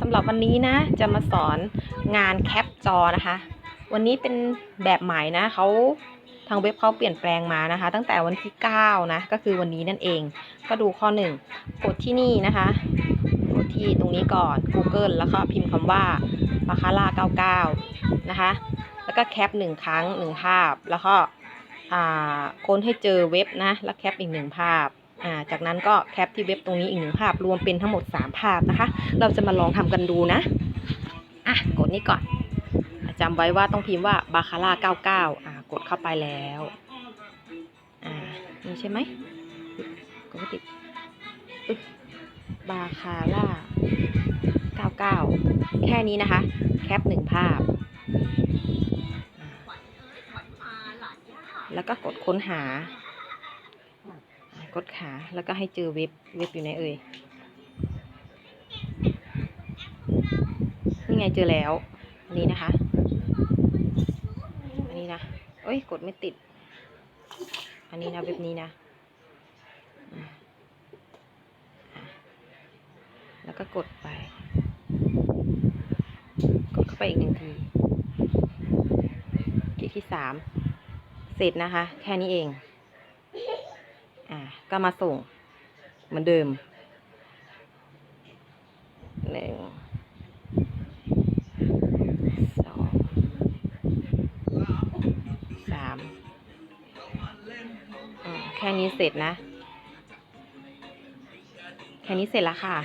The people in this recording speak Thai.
สำหรับวันนี้นะจะมาสอนงานแคปจอนะคะ วันนี้เป็นแบบใหม่นะเขาทางเว็บเขาเปลี่ยนแปลงมานะคะ ตั้งแต่วันที่ 9 นะ ก็คือวันนี้นั่นเอง ก็ดูข้อ 1 กดที่นี่นะคะ กดที่ตรงนี้ก่อน Google แล้วก็พิมพ์คำว่าบาคาร่า99 นะคะ แล้วก็แคปหนึ่งครั้งหนึ่งภาพ แล้วก็ค้นให้เจอเว็บนะ แล้วแคปอีกหนึ่งภาพ อ่าจากนั้นก็แคปที่เว็บตรงนี้อีกหนึ่งภาพรวมเป็นทั้งหมด 3 ภาพนะคะ เราจะมาลองทำกันดูนะอะกดนี้ก่อนอะจำไว้ว่าต้องพิมพ์ว่าบาคาร่า99อ่ากดเข้าไปแล้วอ่านี่ใช่ไหมกดติดบบาคาร่า99 แค่นี้นะคะ แคปหนึ่งภาพ แล้วก็กดค้นหา กดหาแล้วก็ให้เจอเว็บเว็บอยู่ไหนเอ่ยนี่ไงเจอแล้ว อันนี้นะคะ อันนี้นะเอ้ยกดไม่ติด อันนี้นะเว็บนี้นะ แล้วก็กดไป กดเข้าไปอีกหนึ่งทีทีที่สามเสร็จนะคะ แค่นี้เอง อ่า ก็มาส่ง เหมือนเดิมหนึ่งสองสามอืมแค่นี้เสร็จนะ แค่นี้เสร็จแล้วค่ะ